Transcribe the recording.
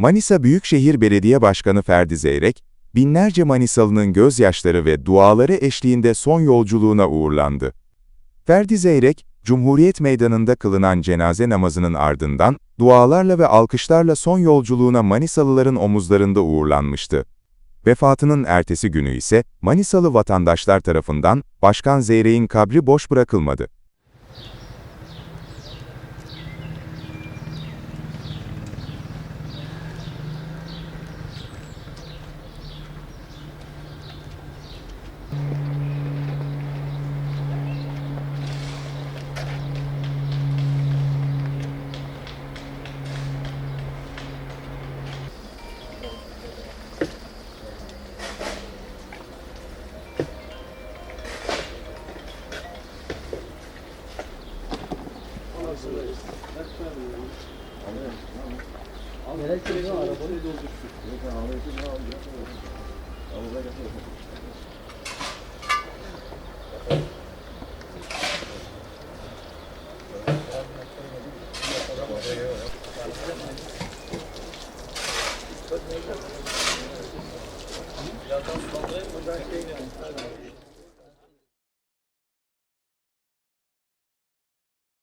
Manisa Büyükşehir Belediye Başkanı Ferdi Zeyrek, binlerce Manisalı'nın gözyaşları ve duaları eşliğinde son yolculuğuna uğurlandı. Ferdi Zeyrek, Cumhuriyet Meydanı'nda kılınan cenaze namazının ardından, dualarla ve alkışlarla son yolculuğuna Manisalıların omuzlarında uğurlanmıştı. Vefatının ertesi günü ise, Manisalı vatandaşlar tarafından, Başkan Zeyrek'in kabri boş bırakılmadı. Gerekçe ne arabanın? Gerekçe ne arabanın? Gerekçe ne arabanın? Biraz daha saldırayım mı? Ben şey yani.